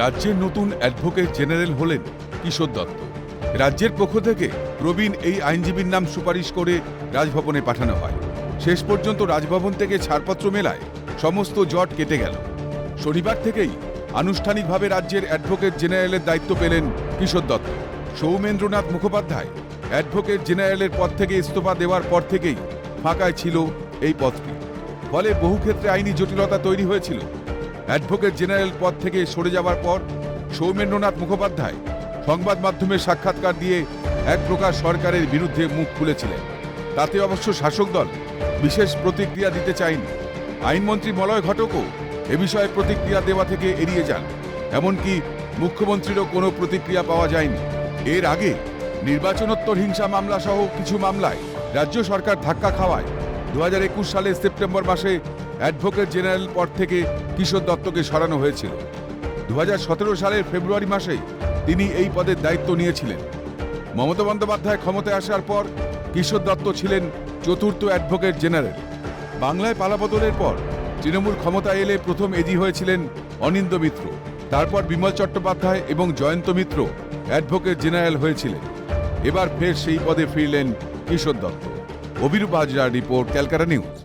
রাজ্যের নতুন advocate general হলেন কিশোর দত্ত। রাজ্যের পক্ষ থেকে প্রবীণ এই আইনজীবীর নাম সুপারিশ করে রাজভবনে পাঠানো হয়। শেষ পর্যন্ত রাজভবন থেকে ছাড়পত্র মেলায় সমস্ত জট কেটে গেল। শনিবার থেকেই আনুষ্ঠানিকভাবে রাজ্যের অ্যাডভোকেট জেনারেলের দায়িত্ব পেলেন কিশোর দত্ত। সৌমেন্দ্রনাথ মুখোপাধ্যায় অ্যাডভোকেট জেনারেলের পদ থেকে ইস্তফা দেওয়ার পর থেকেই ফাঁকায় ছিল এই পদটি। ফলে বহু ক্ষেত্রে আইনি জটিলতা তৈরি হয়েছিল। অ্যাডভোকেট জেনারেল পদ থেকে সরে যাওয়ার পর সৌমেন্দ্রনাথ মুখোপাধ্যায় সংবাদ মাধ্যমে সাক্ষাৎকার দিয়ে এক প্রকার সরকারের বিরুদ্ধে মুখ খুলেছিলেন। তাতে অবশ্য শাসক দল বিশেষ প্রতিক্রিয়া দিতে চায়নি। আইনমন্ত্রী মলয় ঘটকও এ বিষয়ে প্রতিক্রিয়া দেওয়া থেকে এড়িয়ে যান। এমনকি মুখ্যমন্ত্রীরও কোনো প্রতিক্রিয়া পাওয়া যায়নি। এর আগে নির্বাচনোত্তর হিংসা মামলা সহ কিছু মামলায় রাজ্য সরকার ধাক্কা খাওয়ায়। দু সালের সেপ্টেম্বর মাসে অ্যাডভোকেট জেনারেল পদ থেকে কিশোর দত্তকে সরানো হয়েছিল। দু হাজার সতেরো সালের ফেব্রুয়ারি মাসে তিনি এই পদের দায়িত্ব নিয়েছিলেন। মমতা বন্দ্যোপাধ্যায় ক্ষমতায় আসার পর কিশোর দত্ত ছিলেন চতুর্থ অ্যাডভোকেট জেনারেল। বাংলায় পালাবদলের পর তৃণমূল ক্ষমতা এলে প্রথম এজি হয়েছিলেন অনিন্দ মিত্র। তারপর বিমল চট্টোপাধ্যায় এবং জয়ন্ত মিত্র অ্যাডভোকেট জেনারেল হয়েছিলেন। এবার ফের সেই পদে ফিরলেন কিশোর দত্ত। অভিরূপ হাজরার রিপোর্ট, ক্যালকাটা নিউজ।